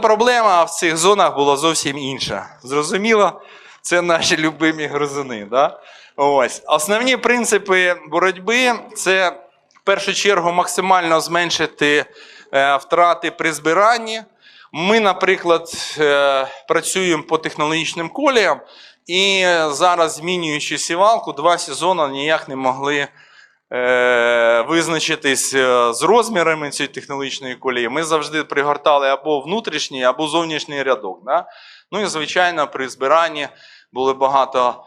Проблема в цих зонах була зовсім інша. Зрозуміло, це наші любимі гризуни. Да? Ось. Основні принципи боротьби це в першу чергу максимально зменшити е, втрати при збиранні. Ми, наприклад, е, працюємо по технологічним коліям, і зараз, змінюючи сівалку, два сезони ніяк не могли е, визначитись е, з розмірами цієї технологічної колії. Ми завжди пригортали або внутрішній, або зовнішній рядок. Да? Ну і, звичайно, при збиранні було багато.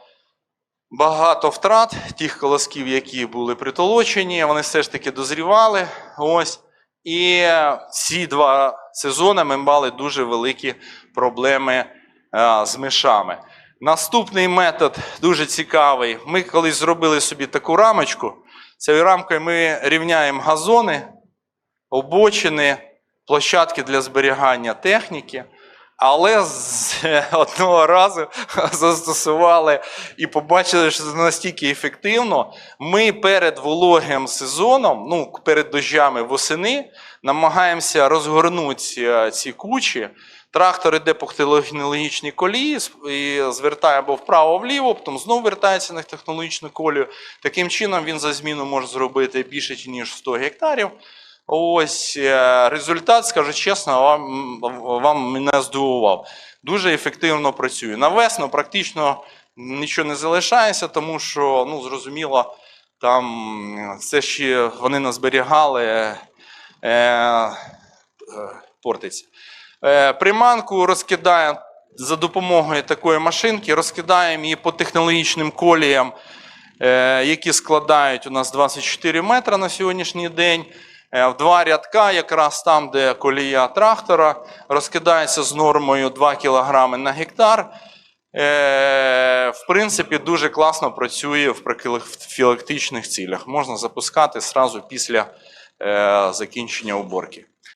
Багато втрат тих колосків, які були притолочені, вони все ж таки дозрівали. Ось. І ці два сезони ми мали дуже великі проблеми е, з мишами. Наступний метод дуже цікавий. Ми колись зробили собі таку рамочку. Цією рамкою ми рівняємо газони, обочини, площадки для зберігання техніки. Але з одного разу застосували і побачили, що це настільки ефективно. Ми перед вологим сезоном, ну перед дощами восени, намагаємося розгорнути е, ці кучі. Трактор іде по технологічній колії і звертає або вправо-вліво, потім знову вертається на технологічну колію. Таким чином він за зміну може зробити більше ніж 100 гектарів. Ось е, результат, скажу чесно, вам, вам мене здивував. Дуже ефективно працює. На весну практично нічого не залишається, тому що, ну, зрозуміло, там це ще вони назберігали, е, е, портиться. Е, приманку розкидаємо за допомогою такої машинки, розкидаємо її по технологічним коліям, е, які складають у нас 24 метри на сьогоднішній день. Е, В два рядка, якраз там, де колія трактора, розкидається з нормою 2 кг на гектар. Е, В принципі, дуже класно працює в профілактичних цілях. Можна запускати одразу після е, закінчення уборки.